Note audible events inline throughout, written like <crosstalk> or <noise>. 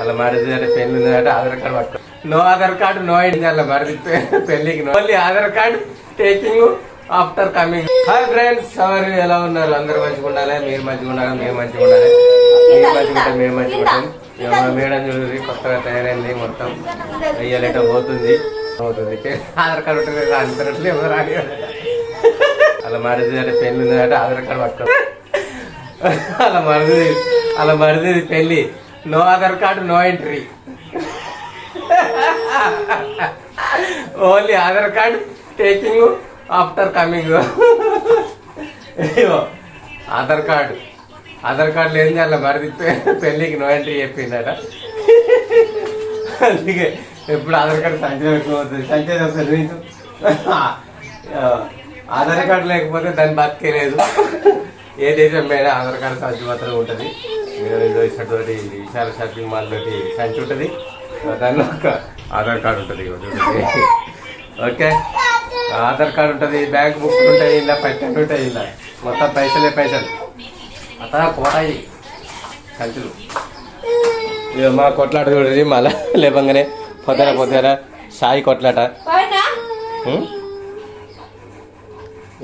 అలా మరిది అంటే పెళ్ళి ఉందంటే ఆధార్ కార్డు పట్టుకో. No Aadhaar card no ID అలా మరిది పెళ్ళికి no. Only Aadhaar card taking after coming hi friends ఎవరు ఎలా ఉన్నారు? అందరు మంచిగా ఉండాలి? మీరు మంచిగా ఉండాలి? మేము మంచిగా ఉండాలి? మీరు మంచిగా ఉంటే మేము మంచిగా ఉంటాం. మేడం చూడండి కొత్తగా తయారైంది మొత్తం. అయ్యలేట పోతుంది. అవుతుంది ఆధార్ కార్డు ఉంటుంది అంతరట్లు ఎవరు రాని అలా మరిది అంటే పెళ్ళి ఉందంటే ఆధార్ కార్డు పట్టుకో. అలా మరిది అలా మరిది పెళ్ళి no Aadhaar card no entry. Only Aadhaar card taking after coming Aadhaar card. Aadhaar card లేని అలా మరిది పెళ్ళికి నో ఎంట్రీ చెప్పిందట. అందుకే ఎప్పుడు ఆధార్ కార్డు సంచయం పెట్టుకోవద్దు సంచయం వస్తుంది ఆధార్ కార్డు లేకపోతే దాన్ని బతికేలేదు. ఏ దేశం మీద ఆధార్ కార్డు సంచి మాత్రం ఉంటుంది. మీరు చూసినటువంటి విశాల షాపింగ్ మాల్ తోటి సంచి ఉంటుంది. దానిలో ఒక ఆధార్ కార్డు ఉంటుంది ఓకే. ఆధార్ కార్డు ఉంటుంది బ్యాంక్ బుక్ ఉంటాయి ఇలా పైసలు ఉంటాయి ఇలా. మొత్తం పైసలే పైసలు. అత కోటాయి సంచులు. ఇక మా కొట్లాట చూడండి మళ్ళా లేపంగానే పొద్దున పొద్దున సాయి కొట్లాట?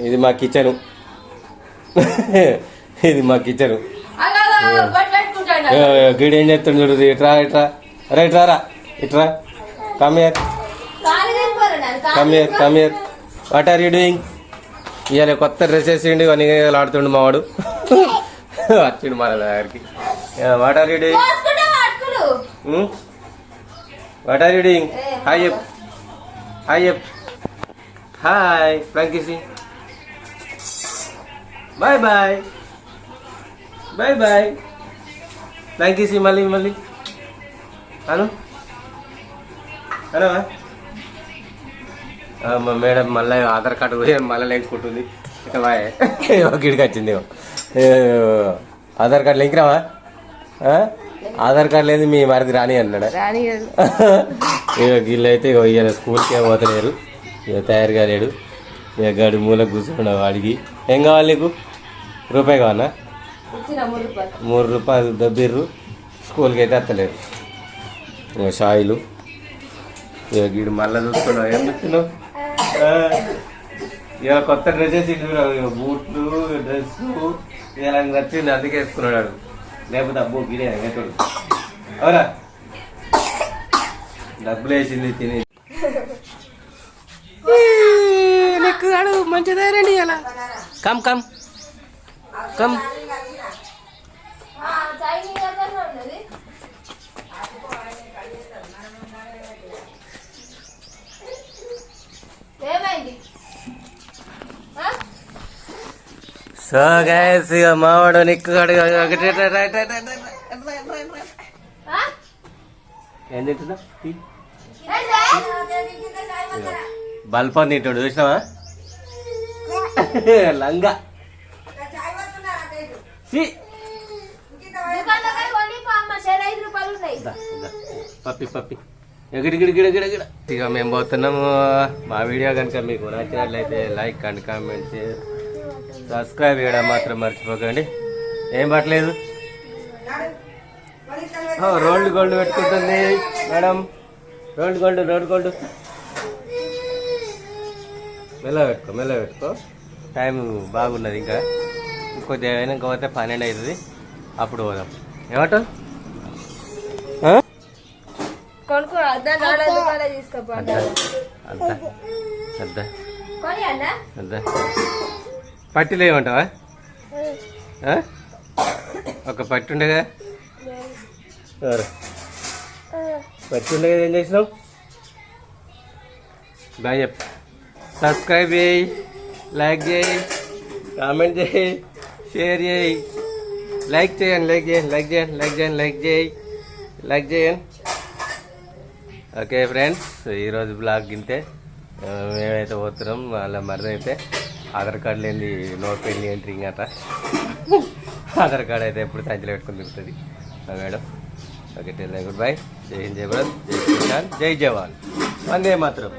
ఇది మా కిచెను. <laughs> ఇది మా కిచెను అలా అలా బట్ పెట్టుకుంటాను గీడు ఏం చేస్తాడు చూడు ఇట్రా ఇట్రా. అరే ఇట్రా రా ఇట్రా. Come here come here come here what are you doing ఇవాళ కొత్త డ్రెస్ వేసిండు అని ఆడుతుండు మావాడు వచ్చిండు మన దగ్గరికి. What are you doing? What are you doing hi చెప్ హాయ్ చెప్ హాయ్ ఫ్రాంకీసి బాయ్ బాయ్ బాయ్ బాయ్ ఫ్రాంకీసి మళ్ళీ మళ్ళీ అను అనవా ఆ, మా మేడం మళ్ళీ ఆధార్ కార్డు పోయి మళ్ళీ లేకుంటుంది ఇక బాయ్ <laughs> గిడికి వచ్చింది ఆధార్ కార్డు లింక్ రావా? ఆ? ఆధార్ కార్డు లేదు మీ మరిది రాని అన్నాడా? ఇక వీళ్ళు అయితే ఇక ఇవాళ స్కూల్కి ఏం పోతలేరు. ఇక తయారు కాలేడు. ఇక గడి మూల కూర్చున్నాడు వాడికి ఏం కావాలి నీకు? రూపాయి కావాలా? మూడు రూపాయలు. దబ్బిర్రు స్కూల్కి అయితే ఇక షాయిలు ఇక గీడు మళ్ళీ చూసుకున్నావు ఏం చూస్తున్నావు ఇక కొత్త డ్రెస్సెస్ ఇక బూట్లు డ్రెస్ ఇలా నచ్చింది అందుకే వేసుకున్నాడు వాడు. లేకపోతే అబ్బో గిడే ఎక్కడు అవునా డబ్బులు వేసింది తిని. మంచిదేనండి అలా come come. Come. So guys ఇక మావాడు నెక్కుగాడు ఆ? ఏం తింటున్నా? బల్పం తింటాడు చూసినావా? <laughs> లంగా. పప్పి పప్పి. ఎగిడి గిడి గిడ గిడ గిడ ఇక మేము పోతున్నాము. మా వీడియో కనుక మీకు నచ్చినట్లయితే లైక్ అండ్ కామెంట్ సబ్స్క్రైబ్ చేయడం మాత్రం మర్చిపోకండి. ఏం పట్టలేదు? రోల్డ్ గోల్డ్ పెట్టుకుంటుంది madam. Rolled gold rolled gold. మెల్ల పెట్టుకో మెల్ల పెట్టుకో. టైం బాగున్నది ఇంకా. కొద్దిగా అయినాక పోతే పన్నెండు అవుతుంది అప్పుడు పోదాం. ఏమంటావు ఆ? కొనుక్కో దాన్ని పట్టిలో ఏమంటావా? ఒక పట్టి ఉండగా? పట్టి ఉండగా ఏం చేసినావు? బాయ్ చెప్పు. సబ్స్క్రైబ్ చేయి లైక్ చేయి కామెంట్ చేయి. షేర్ చేయి. లైక్ చేయండి లైక్ చేయండి లైక్ చేయండి లైక్ చేయండి లైక్ చేయి. లైక్ చేయండి. ఓకే ఫ్రెండ్స్ ఈరోజు బ్లాగ్ ఆ, మేమైతే పోతున్నాం వాళ్ళ మరిది అయితే ఆధార్ కార్డు లేని నో పెళ్ళి ఎంట్రింగ్ అట ఆధార్ కార్డు అయితే ఎప్పుడు సంచిలో పెట్టుకుని తిరుగుతుంది. Madam. Okay tell good bye జై హింద్ జై జై కిసాన్ జై జవాన్. వందే మాత్రం.